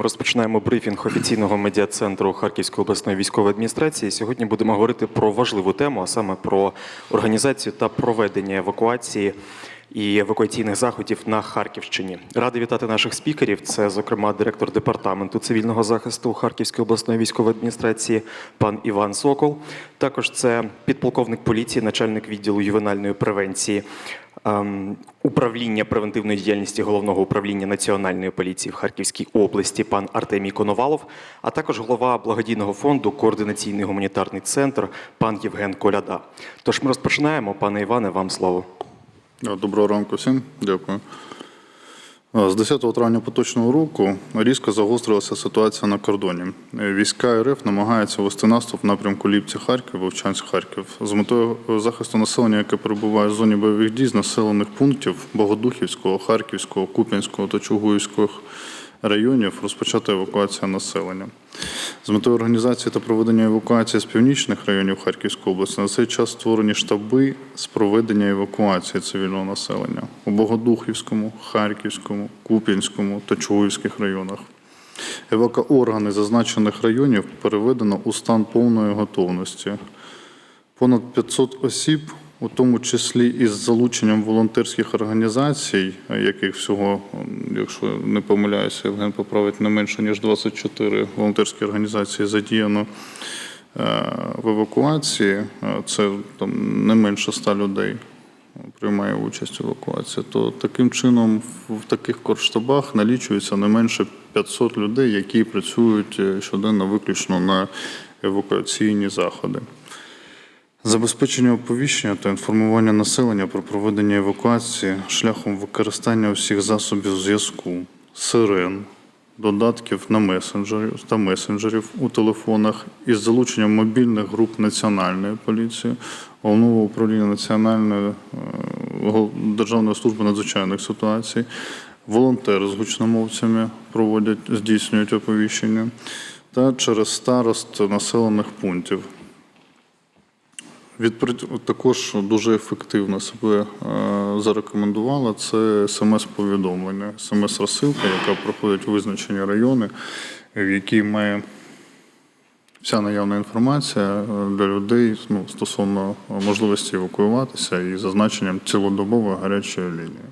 Ми розпочинаємо брифінг офіційного медіа-центру Харківської обласної військової адміністрації. Сьогодні будемо говорити про важливу тему, а саме про організацію та проведення евакуації і евакуаційних заходів на Харківщині. Радий вітати наших спікерів. Це, зокрема, директор департаменту цивільного захисту Харківської обласної військової адміністрації пан Іван Сокол. Також це підполковник поліції, начальник відділу ювенальної превенції. Ем, Управління превентивної діяльності головного управління національної поліції в Харківській області пан Артемій Коновалов, а також голова благодійного фонду Координаційний гуманітарний центр пан Євген Коляда. Тож ми розпочинаємо. Пане Іване, вам слово. Доброго ранку всім, дякую. Е, З 10 травня поточного року різко загострилася ситуація на кордоні. Е, Війська РФ намагаються вести наступ в напрямку Ліпці-Харків, Вовчанськ-Харків з метою захисту населення, яке перебуває в зоні бойових дій з населених пунктів Богодухівського, Харківського, Куп'янського та Чугуївського районів розпочата евакуація населення. З метою організації та проведення евакуації з північних районів Харківської області на цей час створені штаби з проведення евакуації цивільного населення у Богодухівському, Харківському, Куп'янському та Чугуївських районах. Евакооргани зазначених районів переведено у стан повної готовності. Понад 500 осіб, у тому числі із залученням волонтерських організацій, яких всього, якщо не помиляюся, Євген поправить не менше ніж 24 волонтерські організації задіяно е, в евакуації. Е, Це там не менше 100 людей приймає участь в евакуації. То таким чином в таких корштабах налічується не менше 500 людей, які працюють е, щоденно виключно на евакуаційні заходи. Забезпечення оповіщення та інформування населення про проведення евакуації шляхом використання усіх засобів зв'язку, сирен, додатків на месенджерів та месенджерів у телефонах із залученням мобільних груп Національної поліції, головного управління Національної е, Державної служби надзвичайних ситуацій, волонтери з гучномовцями проводять, здійснюють оповіщення та через старост населених пунктів. Відпрацю- Також дуже ефективно себе е, зарекомендувала це смс-повідомлення, смс-розсилка, яка проходить у визначені райони, в якій має вся наявна інформація е, для людей ну, стосовно можливості евакуюватися і зазначенням цілодобової гарячої лінії.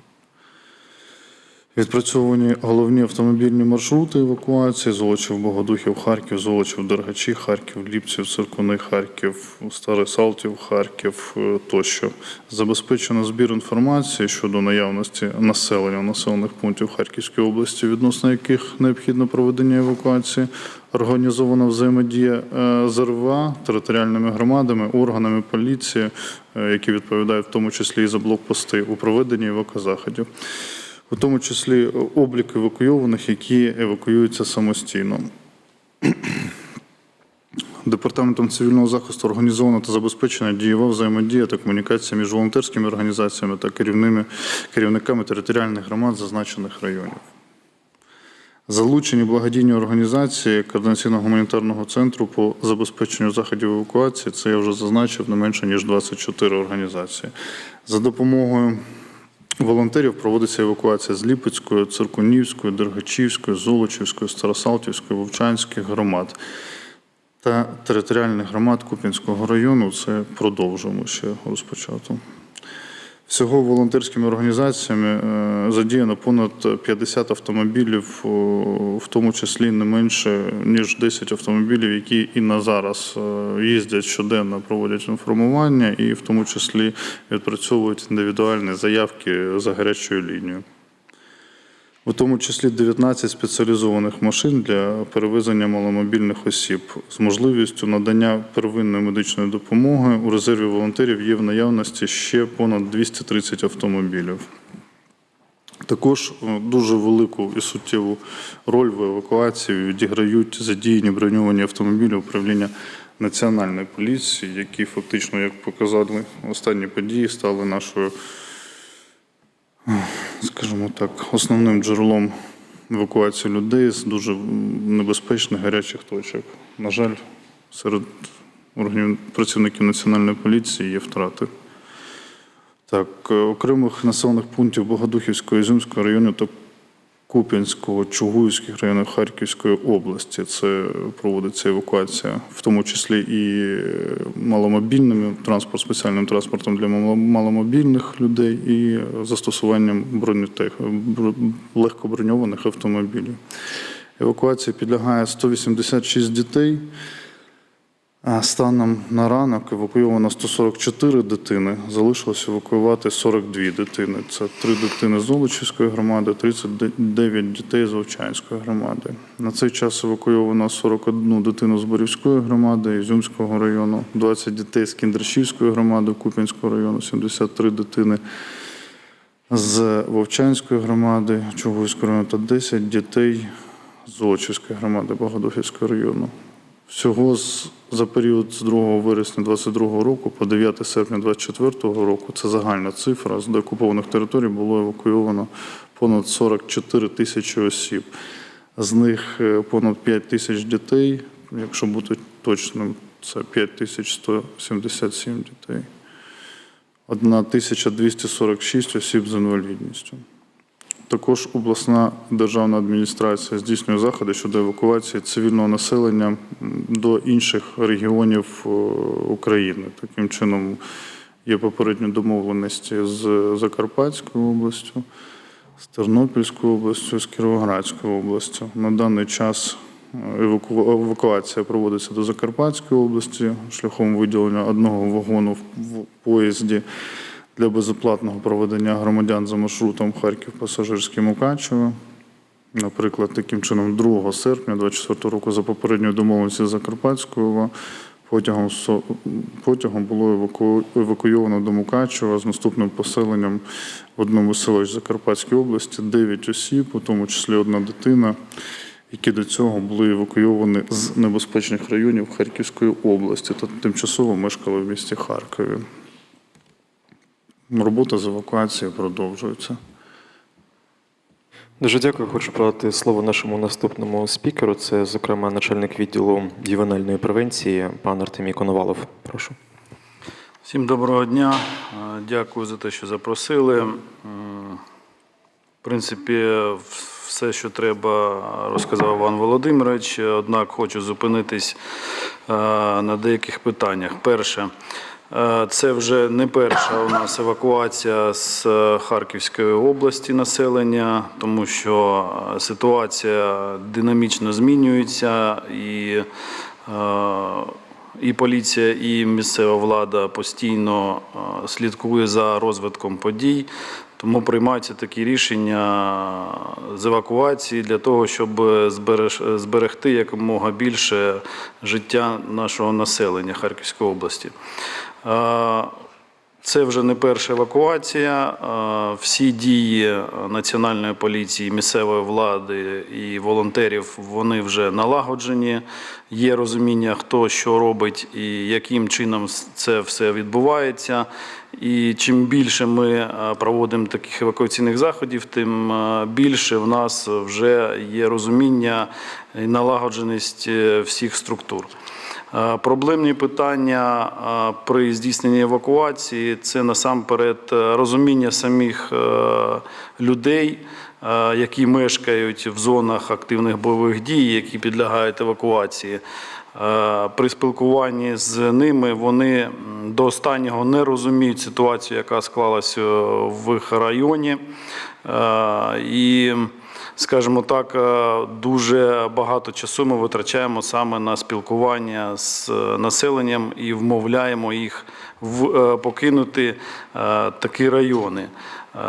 Відпрацьовані головні автомобільні маршрути евакуації: Золочів, Богодухів, Харків, Золочів, Дергачі, Харків, Ліпців, Циркуни, Харків, Старий Салтів, Харків е, тощо. Забезпечено збір інформації щодо наявності населення населених пунктів Харківської області, відносно яких необхідно проведення евакуації. Організована взаємодія е, з РВА, територіальними громадами, органами поліції, е, які відповідають в тому числі і за блокпости у проведенні евакозаходів у тому числі облік евакуйованих, які евакуюються самостійно. Департаментом цивільного захисту організована та забезпечена дієва взаємодія та комунікація між волонтерськими організаціями та керівними, керівниками територіальних громад зазначених районів. Залучені благодійні організації Координаційного гуманітарного центру по забезпеченню заходів евакуації, це я вже зазначив, не менше ніж 24 організації. За допомогою волонтерів проводиться евакуація з Ліпецької, Циркунівської, Дергачівської, Золочівської, Старосалтівської, Вовчанських громад та територіальних громад Купінського району. Це продовжуємо ще розпочато. Всього волонтерськими організаціями е, задіяно понад 50 автомобілів, в тому числі не менше ніж 10 автомобілів, які і на зараз е, їздять щоденно, проводять інформування, і в тому числі відпрацьовують індивідуальні заявки за гарячою лінією. У тому числі 19 спеціалізованих машин для перевезення маломобільних осіб з можливістю надання первинної медичної допомоги. У резерві волонтерів є в наявності ще понад 230 автомобілів. Також е, дуже велику і суттєву роль в евакуації відіграють задіяні броньовані автомобілі управління Національної поліції, які фактично, як показали останні події, стали нашою скажімо так, основним джерелом евакуації людей з дуже небезпечних гарячих точок. На жаль, серед органів працівників національної поліції є втрати. Так, е, окремих населених пунктів Богодухівського і Ізюмського району Куп'янського, Чугуївських районах Харківської області. Це проводиться евакуація, в тому числі і маломобільними транспорт, спеціальним транспортом для маломобільних людей і застосуванням бронетех, легкоброньованих автомобілів. Евакуації підлягає 186 дітей. Станом на ранок евакуйовано 144 дитини, залишилось евакуювати 42 дитини. Це 3 дитини з Золочівської громади, 39 дітей з Овчанської громади. На цей час евакуйовано 41 дитину з Борівської громади, Ізюмського району, 20 дітей з Кіндрашівської громади, Куп'янського району, 73 дитини з Вовчанської громади, Чугуївського району та 10 дітей з Золочівської громади, Богодухівського району. Всього з, за період з 2 вересня 2022 року по 9 серпня 2024 року, це загальна цифра, з деокупованих територій було евакуйовано понад 44 тисячі осіб. З них е, понад 5 тисяч дітей, якщо бути точним, це 5177 дітей. 1246 осіб з інвалідністю. Також обласна державна адміністрація здійснює заходи щодо евакуації цивільного населення до інших регіонів е, України. Таким чином, є попередні домовленості з Закарпатською областю, з Тернопільською областю, з Кіровоградською областю. На даний час е, евакуація проводиться до Закарпатської області шляхом виділення одного вагону в- в поїзді для безоплатного проведення громадян за маршрутом Харків пасажирський Мукачево. Наприклад, таким чином, 2 серпня 2024 року за попередньою домовленістю з Закарпатською потягом, потягом було еваку- евакуйовано до Мукачева з наступним поселенням в одному з селищ Закарпатської області 9 осіб, у тому числі одна дитина, які до цього були евакуйовані з небезпечних районів Харківської області та тимчасово мешкали в місті Харкові. Робота з евакуації продовжується. Дуже дякую. Хочу подати слово нашому наступному спікеру. Це, зокрема, начальник відділу ювенальної превенції, пан Артемій Коновалов. Прошу. Всім доброго дня. Е, Дякую за те, що запросили. В принципі, все, що треба, розказав Іван Володимирович. Однак хочу зупинитись е, на деяких питаннях. Перше, це вже не перша у нас евакуація з е, Харківської області населення, тому що е, ситуація динамічно змінюється і е, і поліція, і місцева влада постійно е, слідкує за розвитком подій. Тому приймаються такі рішення з евакуації для того, щоб зберегти якомога більше життя нашого населення Харківської області. Це вже не перша евакуація. Всі дії національної поліції, місцевої влади і волонтерів вони вже налагоджені. Є розуміння, хто що робить і яким чином це все відбувається. І чим більше ми е, проводимо таких евакуаційних заходів, тим е, більше в нас вже є розуміння і налагодженість е, всіх структур. Проблемні питання при здійсненні евакуації це насамперед розуміння самих людей, які мешкають в зонах активних бойових дій, які підлягають евакуації. Е, При спілкуванні з ними вони до останнього не розуміють ситуацію, яка склалася в їх районі. Е, І скажімо так, е, дуже багато часу ми витрачаємо саме на спілкування з населенням і вмовляємо їх покинути такі райони. Е,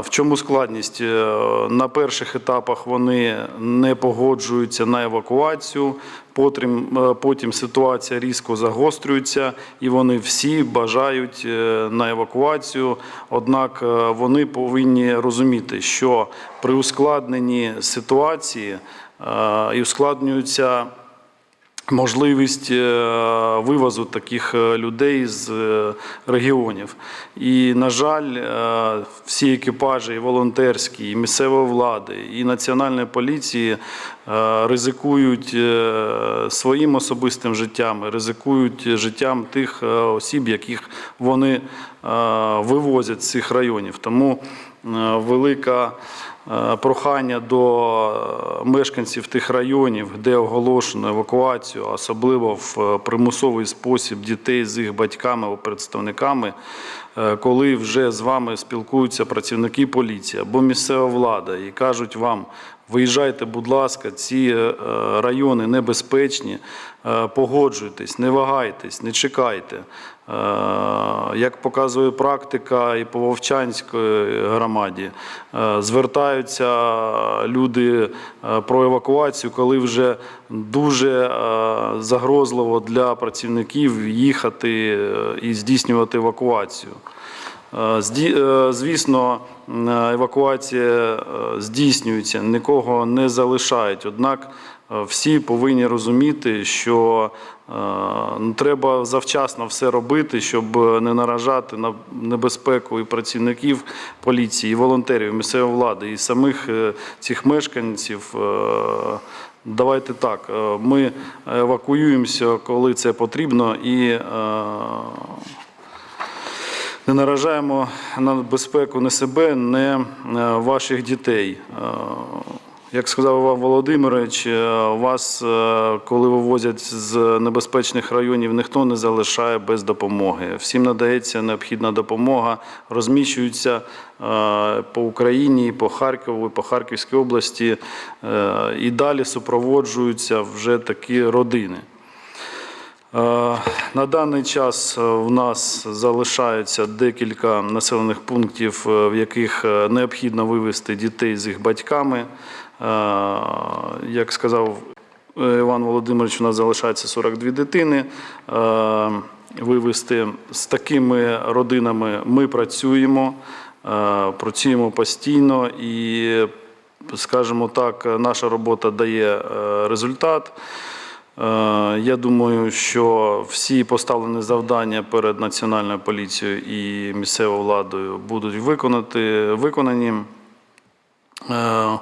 В чому складність? Е, На перших етапах вони не погоджуються на евакуацію, потім, е, потім ситуація різко загострюється, і вони всі бажають на евакуацію. Однак вони повинні розуміти, що при ускладненні ситуації і ускладнюються можливість е, вивозу таких е, людей з е, регіонів. І, на жаль, всі екіпажі, і волонтерські, і місцевої влади, і національної поліції ризикують своїм особистим життям, ризикують життям тих осіб, яких вони вивозять з цих районів. Тому велика прохання до е, мешканців тих районів, де оголошено евакуацію, особливо в е, примусовий спосіб дітей з їх батьками або представниками, е, коли вже з вами спілкуються працівники поліції або місцева влада і кажуть вам, виїжджайте, будь ласка, ці е, райони небезпечні, е, погоджуйтесь, не вагайтесь, не чекайте. Е, Як показує практика і по Вовчанської громаді, е, звертаються люди е, про евакуацію, коли вже дуже е, загрозливо для працівників їхати е, і здійснювати евакуацію. Е, е, Звісно, евакуація е, здійснюється, нікого не залишають. Однак всі повинні розуміти, що ну, треба завчасно все робити, щоб не наражати на небезпеку і працівників поліції, і волонтерів, і місцевої влади, і самих цих мешканців. Давайте так, ми евакуюємося, коли це потрібно, і не наражаємо на безпеку не себе, не е, ваших дітей. Е, Як сказав Іван Володимирович, е, вас, коли вивозять з небезпечних районів, ніхто не залишає без допомоги. Всім надається необхідна допомога, розміщуються по Україні, по Харкову, по Харківській області, і далі супроводжуються вже такі родини. Е, На даний час е, в нас залишається декілька населених пунктів, е, в яких необхідно вивезти дітей з їх батьками. Як сказав Іван Володимирович, у нас залишається 42 дитини. Вивезти з такими родинами ми працюємо, працюємо постійно і, скажімо так, наша робота дає результат. Е, Я думаю, що всі поставлені завдання перед національною поліцією і місцевою владою будуть виконати, виконані. Е,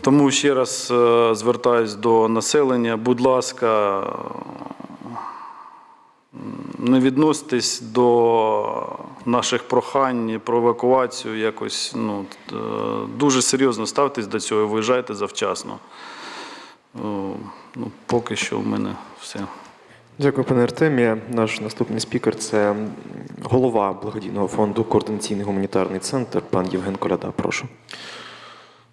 Тому ще раз е, звертаюсь до населення. Будь ласка, не відноситесь до наших прохань про евакуацію якось ну, дуже серйозно ставтесь до цього і виїжджайте завчасно. Ну, поки що в мене все. Дякую, пане Артемія. Наш наступний спікер це голова благодійного фонду Координаційний гуманітарний центр, пан Євген Коляда. Прошу.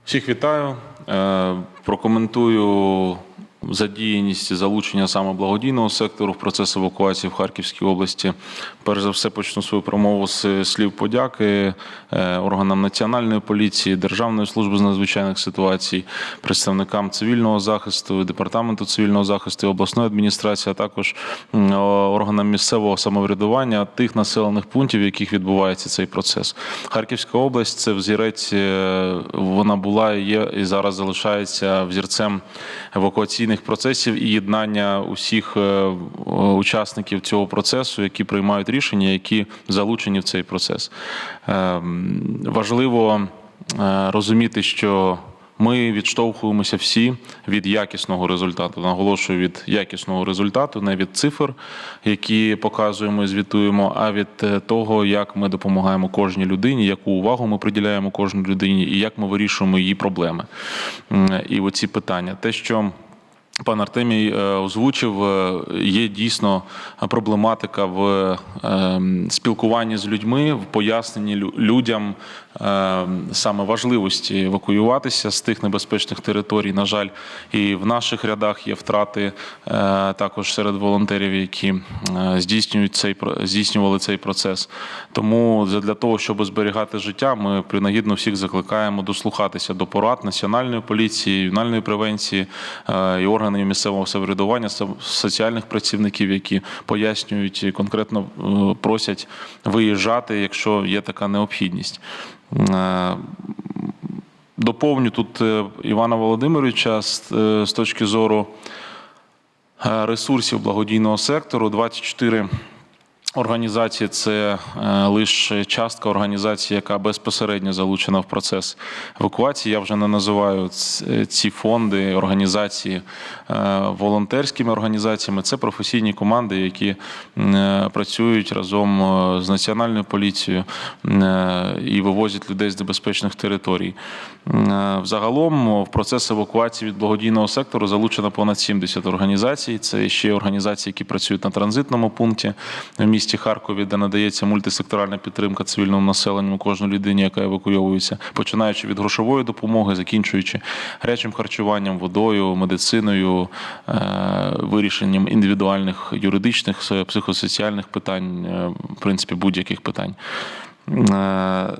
Всіх вітаю. Е, Прокоментую задіяність і залучення саме благодійного сектору в процес евакуації в Харківській області. Перш за все, почну свою промову з слів подяки е, органам національної поліції, Державної служби з надзвичайних ситуацій, представникам цивільного захисту, департаменту цивільного захисту, і обласної адміністрації, а також органам місцевого самоврядування тих населених пунктів, в яких відбувається цей процес. Харківська область це взірець. е, Вона була, є і зараз залишається взірцем евакуаційних процесів і єднання усіх е, учасників цього процесу, які приймають рішення, які залучені в цей процес. Ем, Важливо е, розуміти, що ми відштовхуємося всі від якісного результату. Наголошую від якісного результату, не від цифр, які показуємо і звітуємо, а від е, того, як ми допомагаємо кожній людині, яку увагу ми приділяємо кожній людині, і як ми вирішуємо її проблеми. І оці питання, те, що Пан Артемій е, озвучив, е, є дійсно проблематика в е, спілкуванні з людьми, в поясненні лю- людям саме важливості евакуюватися з тих небезпечних територій. На жаль, і в наших рядах є втрати е, також серед волонтерів, які е, здійснюють цей здійснювали цей процес. Тому для того, щоб зберігати життя, ми принагідно всіх закликаємо дослухатися до порад національної поліції, ювенальної превенції е, і органів місцевого самоврядування, со- соціальних працівників, які пояснюють і конкретно просять виїжджати, якщо є така необхідність. Е, Доповню тут е, Івана Володимировича з, е, точки зору ресурсів благодійного сектору. 24 Організації це е, лише частка організації, яка безпосередньо залучена в процес евакуації. Я вже не називаю ці фонди, організації е, волонтерськими організаціями. Це професійні команди, які е, працюють разом е, з національною поліцією е, і вивозять людей з небезпечних територій. Е, Взагалом в процес евакуації від благодійного сектору залучено понад 70 організацій. Це ще організації, які працюють на транзитному пункті в місті Харкові, де надається мультисекторальна підтримка цивільному населенню кожній людині, яка евакуйовується, починаючи від грошової допомоги, закінчуючи гарячим харчуванням, водою, медициною, е, вирішенням індивідуальних юридичних, психосоціальних питань, е, в принципі, будь-яких питань. Е,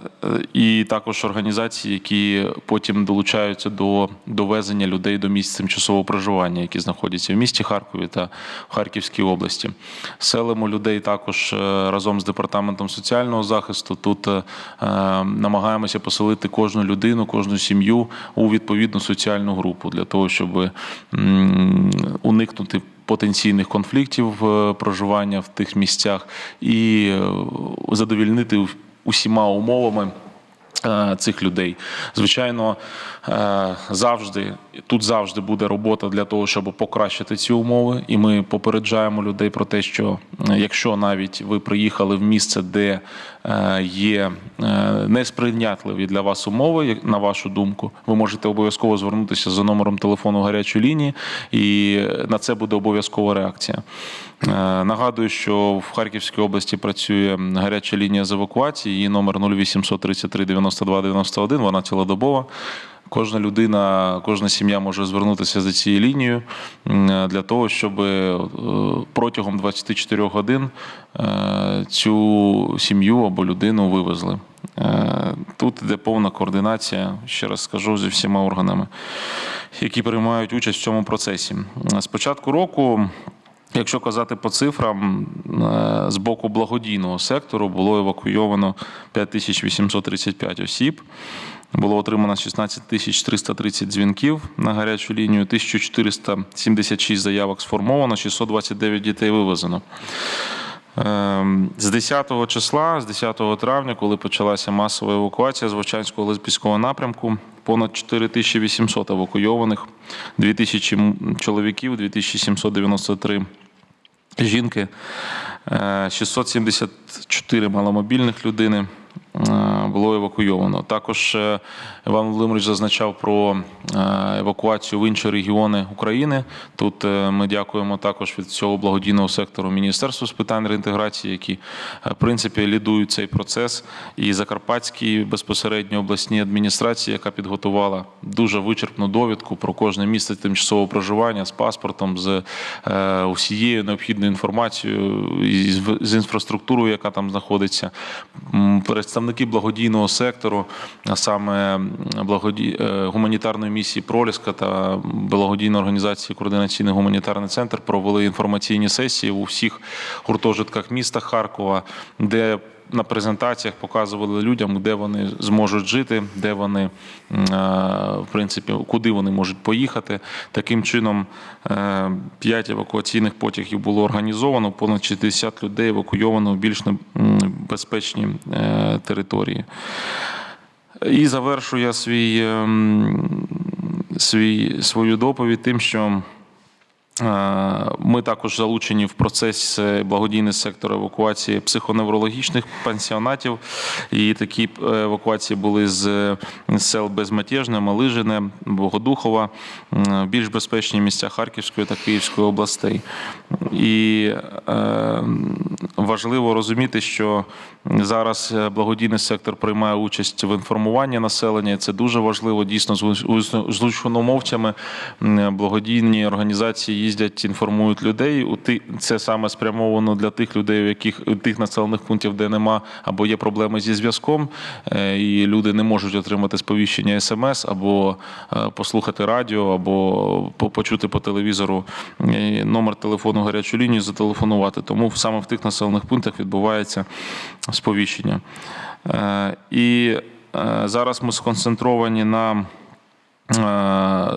І також організації, які потім долучаються до довезення людей до місць тимчасового проживання, які знаходяться в місті Харкові та в Харківській області. Селимо людей також е, разом з департаментом соціального захисту. Тут е, намагаємося поселити кожну людину, кожну сім'ю у відповідну соціальну групу для того, щоб уникнути потенційних конфліктів проживання в тих місцях і задовільнити усіма умовами. е, Цих людей, звичайно, е, завжди тут завжди буде робота для того, щоб покращити ці умови. І ми попереджаємо людей про те, що е, якщо навіть ви приїхали в місце, де є несприйнятливі для вас умови, на вашу думку, ви можете обов'язково звернутися за номером телефону гарячої лінії, і на це буде обов'язкова реакція. Е, Нагадую, що в Харківській області працює гаряча лінія з евакуації. Її номер 0800 33 92 91, Вона цілодобова. Кожна людина, кожна сім'я може звернутися за цією лінією для того, щоб е, протягом 24 годин е, цю сім'ю або людину вивезли. Тут йде повна координація, ще раз скажу, зі всіма органами, які приймають участь в цьому процесі. З початку року. Якщо казати по цифрам, е, з боку благодійного сектору було евакуйовано 5835 осіб. Було отримано 16 тисяч 330 дзвінків на гарячу лінію, 1476 заявок сформовано, 629 дітей вивезено. Ем, З 10 числа, з 10 травня, коли почалася масова евакуація з Вовчанського лесбійського напрямку, понад 4800 евакуйованих, 2000 м- чоловіків, 2793 жінки, е, 674 маломобільних людини. е, було евакуйовано. Також е, Іван Володимирович зазначав про е, евакуацію в інші регіони України. Тут е, ми дякуємо також від цього благодійного сектору Міністерству з питань реінтеграції, які е, в принципі лідують цей процес, і Закарпатській безпосередньо обласній адміністрації, яка підготувала дуже вичерпну довідку про кожне місце тимчасового проживання з паспортом, з е, усією необхідною інформацією з інфраструктурою, яка там знаходиться. Представники благодійного сектору, а саме благоді... е, гуманітарної місії Проліска та благодійної організації Координаційний гуманітарний центр провели інформаційні сесії у всіх гуртожитках міста Харкова, де на презентаціях показували людям, де вони зможуть жити, де вони, е, в принципі, куди вони можуть поїхати. Таким чином, е, п'ять евакуаційних потягів було організовано, понад 60 людей евакуйовано в більш безпечні е, території. І завершую я свій, ем, свій, свою доповідь тим, що Е, Ми також залучені в процес е, благодійний сектор евакуації психоневрологічних пансіонатів. І такі е, евакуації були з е, сел Безмятежне, Малижине, Богодухова, більш безпечні місця Харківської та Київської областей. І е, важливо розуміти, що зараз е, благодійний сектор приймає участь в інформуванні населення. Це дуже важливо. Дійсно, з гуз- з гучномовцями благодійні організації їздять, інформують людей. У ти це саме спрямовано для тих людей, у яких у тих населених пунктів, де нема або є проблеми зі зв'язком, е, і люди не можуть отримати сповіщення смс, або е, послухати радіо, або почути по телевізору е, номер телефону гарячу лінію, зателефонувати. Тому саме в тих населених пунктах відбувається сповіщення. І зараз ми сконцентровані на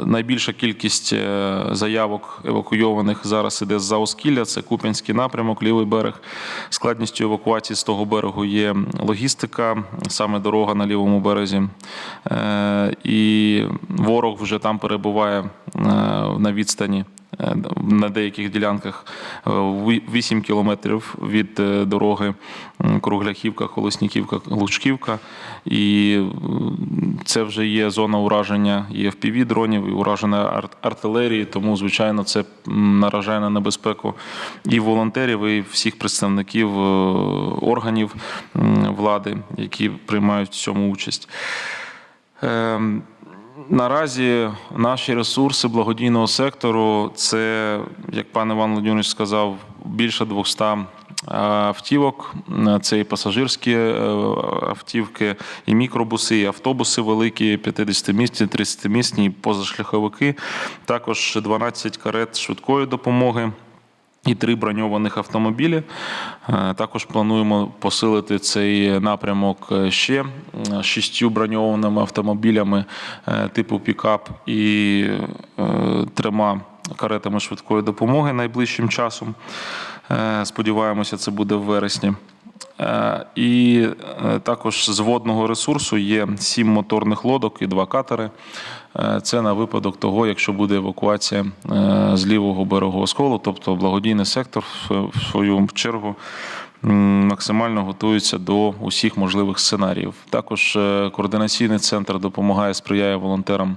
Найбільша кількість е, заявок евакуйованих зараз іде з Заоскілля, це Куп'янський напрямок, лівий берег. Складністю евакуації з того берегу є логістика, саме дорога на лівому березі. Е, І ворог вже там перебуває е, на відстані. Е, На деяких ділянках е, 8 кілометрів від е, дороги Кругляхівка, Колосніківка, Лучківка. І це вже є зона ураження і FPV дронів, і ураження артилерії. Тому, звичайно, це наражає на небезпеку і волонтерів, і всіх представників е, органів влади, які приймають в цьому участь. Наразі наші ресурси благодійного сектору це, як пан Іван Владимирович сказав, більше 200 автівок. Це і пасажирські е, автівки, і мікробуси, і автобуси великі, 50-місні, 30-місні, і позашляховики. Також 12 карет швидкої допомоги і три броньованих автомобілі. Е, Також плануємо посилити цей напрямок е, ще е, шістю броньованими автомобілями типу пікап і трьома каретами швидкої допомоги найближчим часом. Сподіваємося, це буде в вересні. Е, І е, також з водного ресурсу є сім моторних лодок і два катери. Е, Це на випадок того, якщо буде евакуація з лівого берегу схолу, тобто благодійний сектор в свою чергу максимально готується до усіх можливих сценаріїв. Також координаційний центр допомагає, сприяє волонтерам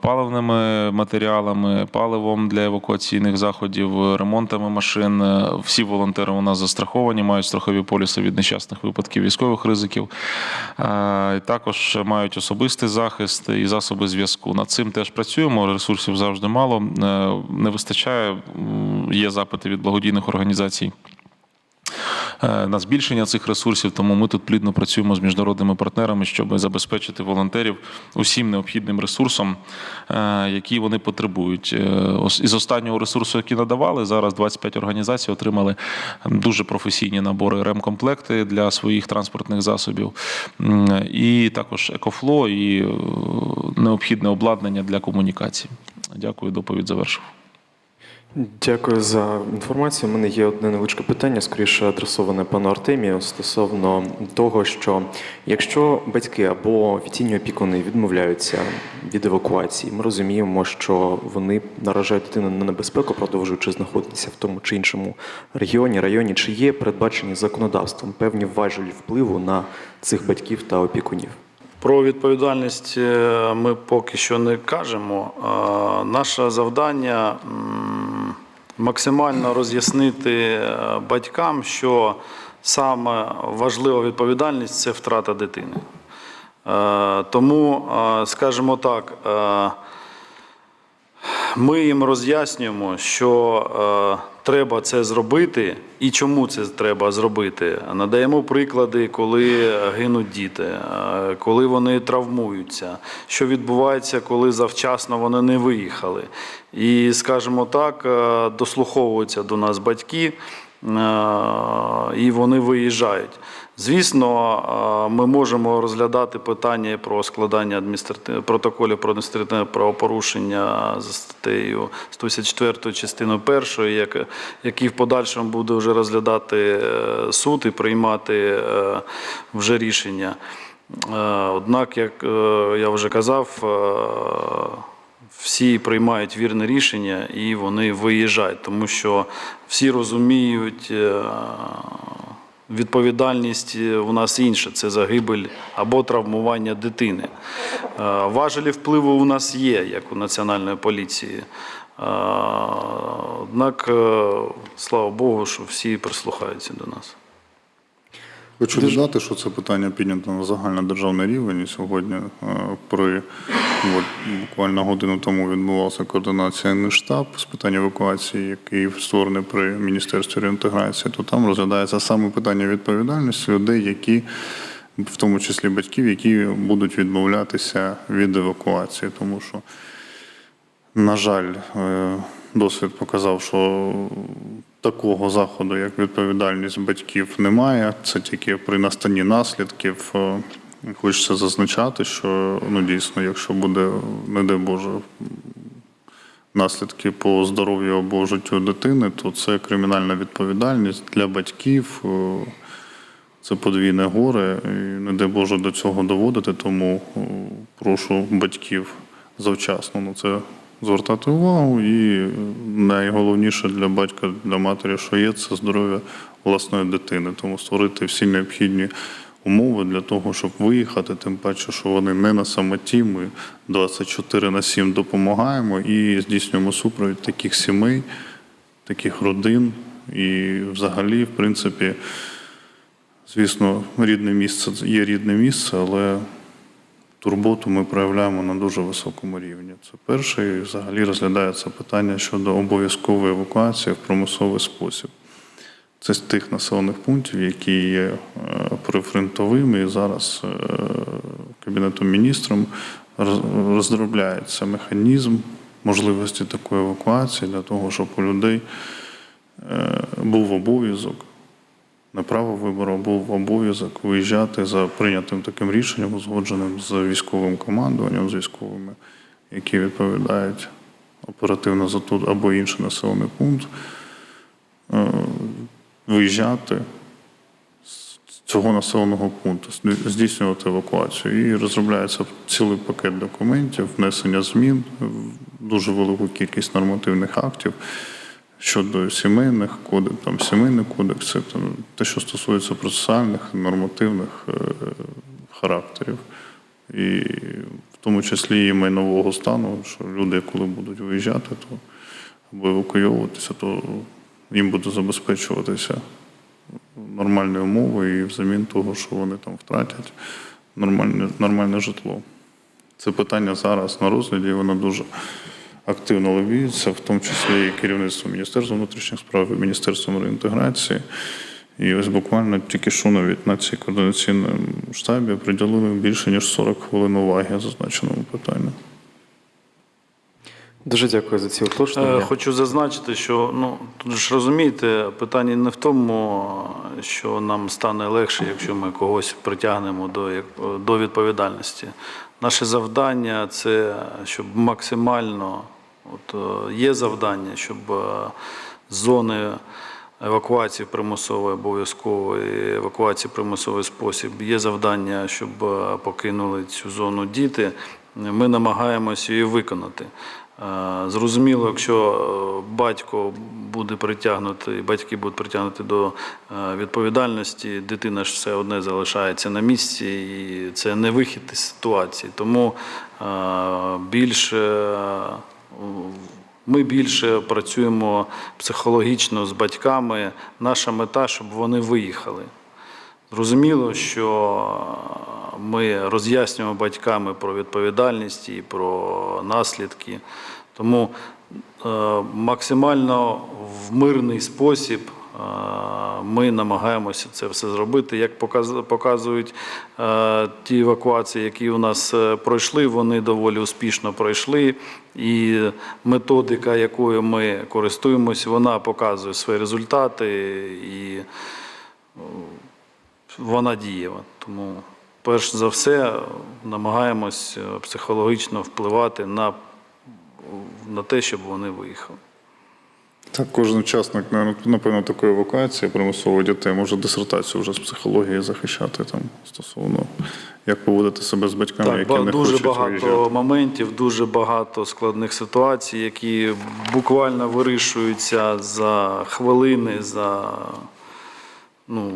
паливними матеріалами, паливом для евакуаційних заходів, ремонтами машин. Е, Всі волонтери у нас застраховані, мають страхові поліси від нещасних випадків військових ризиків. Е, і Також мають особистий захист і засоби зв'язку. Над цим теж працюємо. Ресурсів завжди мало. Е, Не вистачає. Є запити від благодійних організацій е, на збільшення цих ресурсів. Тому ми тут плідно працюємо з міжнародними партнерами, щоб забезпечити волонтерів усім необхідним ресурсом, е, який вони потребують. Е, Із останнього ресурсу, який надавали, зараз 25 організацій отримали дуже професійні набори ремкомплекти для своїх транспортних засобів, і також екофло і е, необхідне обладнання для комунікації. Дякую, доповідь завершив. Дякую за інформацію. У мене є одне невеличке питання, скоріше адресоване пану Артемію, стосовно того, що якщо батьки або офіційні опікуни відмовляються від евакуації, ми розуміємо, що вони наражають дитину на небезпеку, продовжуючи знаходитися в тому чи іншому регіоні, районі, чи є передбачені законодавством певні важелі впливу на цих батьків та опікунів. Про відповідальність е, ми поки що не кажемо. Наше завдання максимально роз'яснити е, батькам, що саме важлива відповідальність це втрата дитини. Е, Тому, е, скажімо так, ми їм роз'яснюємо, що е, треба це зробити і чому це треба зробити. Надаємо приклади, коли гинуть діти, е, коли вони травмуються, що відбувається, коли завчасно вони не виїхали. І, скажімо так, е, дослуховуються до нас батьки. е, І вони виїжджають. Звісно, е, ми можемо розглядати питання про складання адміністратив... протоколів про адміністративне правопорушення за статтею 184 частиною 1, як... які в подальшому буде вже розглядати е, суд і приймати е, вже рішення. Однак, як я вже казав, всі приймають вірне рішення і вони виїжджають, тому що всі розуміють. Е, Відповідальність у нас інша це загибель або травмування дитини. Е, Важелі впливу у нас є, як у Національної поліції. Е, Однак, е, слава Богу, що всі прислухаються до нас. Хочу додати, що це питання піднято на загальнодержавний рівень. І сьогодні е, при от, буквально годину тому відбувався координаційний штаб з питань евакуації, який створений при Міністерстві реінтеграції. То там розглядається саме питання відповідальності людей, які в тому числі батьків, які будуть відмовлятися від евакуації, тому що. На жаль, е, досвід показав, що такого заходу, як відповідальність батьків, немає. Це тільки при настанні наслідків. Е, Хочеться зазначати, що ну, дійсно, якщо буде, не дай Боже, наслідки по здоров'ю або життю дитини, то це кримінальна відповідальність для батьків. е, Це подвійне горе, і не дай Боже до цього доводити, тому е, прошу батьків завчасно на це звертати увагу. І найголовніше для батька, для матері, що є, це здоров'я власної дитини. Тому створити всі необхідні умови для того, щоб виїхати, тим паче, що вони не на самоті. Ми 24 на 7 допомагаємо і здійснюємо супровід таких сімей, таких родин. І взагалі, в принципі, звісно, рідне місце є рідне місце, але турботу ми проявляємо на дуже високому рівні. Це перше, і взагалі розглядається питання щодо обов'язкової евакуації в примусовий спосіб. Це з тих населених пунктів, які є е, прифронтовими, і зараз е, Кабінетом міністром роз- розробляється механізм можливості такої евакуації для того, щоб у людей е, був обов'язок на право вибору був обов'язок виїжджати за прийнятим таким рішенням, узгодженим з військовим командуванням, з військовими, які відповідають оперативно за тут або інший населений пункт, е, виїжджати з цього населеного пункту, здійснювати евакуацію. І розробляється цілий пакет документів, внесення змін, дуже велику кількість нормативних актів щодо сімейних кодексів, там кодекс, це там, те, що стосується процесуальних, нормативних е, характерів. І в тому числі і майнового стану, що люди, коли будуть виїжджати, то або евакуйовуватися, то їм буде забезпечуватися нормальні умови і взамін того, що вони там втратять нормальне, нормальне житло. Це питання зараз на розгляді, воно дуже активно лобіюється, в тому числі і керівництвом Міністерства внутрішніх справ, і Міністерством реінтеграції. І ось буквально тільки що навіть на цій координаційному штабі приділили більше ніж 40 хвилин уваги зазначеному питанню. Дуже дякую за ці уточнення. Е, Хочу зазначити, що ну тут ж розумієте, питання не в тому, що нам стане легше, якщо ми когось притягнемо до, до відповідальності. Наше завдання це щоб максимально, от е, є завдання, щоб е, зони евакуації примусової обов'язкової евакуації примусовий спосіб. Є завдання, щоб е, покинули цю зону діти. Ми намагаємося її виконати. Зрозуміло, якщо батько буде притягнутий, батьки будуть притягнуті до відповідальності, дитина ж все одне залишається на місці, і це не вихід із ситуації. Тому більше ми більше працюємо психологічно з батьками. Наша мета, щоб вони виїхали. Зрозуміло, що ми роз'яснюємо батьками про відповідальність і про наслідки. Тому е, максимально в мирний спосіб ми намагаємося це все зробити. Як показують е, ті евакуації, які у нас е, пройшли, вони доволі успішно пройшли. І методика, якою ми користуємось, вона показує свої результати і вона дієва. Тому, перш за все, намагаємось е, психологічно впливати на, на те, щоб вони виїхали. Так, кожен учасник, напевно, такої евакуації примусової дітей може дисертацію вже з психології захищати там стосовно як поводити себе з батьками, Так, які не дуже хочуть багато виїжджати. моментів, дуже багато складних ситуацій, які буквально вирішуються за хвилини, за ну,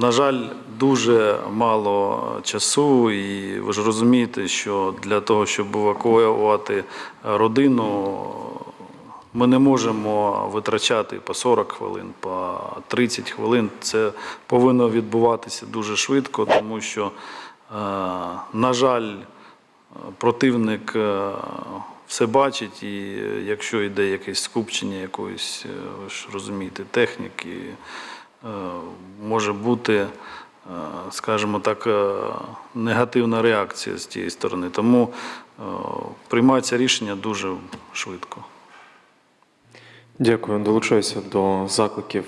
на жаль, дуже мало часу, і ви ж розумієте, що для того, щоб евакуювати родину, ми не можемо витрачати по 40 хвилин, по 30 хвилин. Це повинно відбуватися дуже швидко, тому що, е, на жаль, противник е, все бачить, і якщо йде якесь скупчення якоїсь, е, ви ж розумієте, техніки, може бути, скажімо так, негативна реакція з тієї сторони. Тому приймається рішення дуже швидко. Дякую. Долучаюся до закликів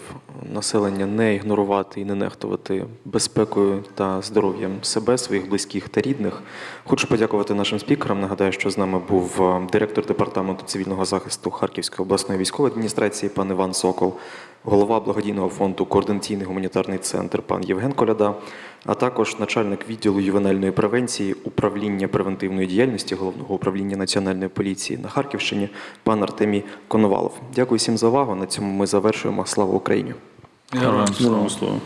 населення не ігнорувати і не нехтувати безпекою та здоров'ям себе, своїх близьких та рідних. Хочу подякувати нашим спікерам. Нагадаю, що з нами був е, директор департаменту цивільного захисту Харківської обласної військової адміністрації пан Іван Сокол, голова благодійного фонду Координаційний гуманітарний центр пан Євген Коляда, а також начальник відділу ювенальної превенції управління превентивної діяльності головного управління національної поліції на Харківщині пан Артемій Коновалов. Дякую всім за увагу. На цьому ми завершуємо. Слава Україні! Героям слава.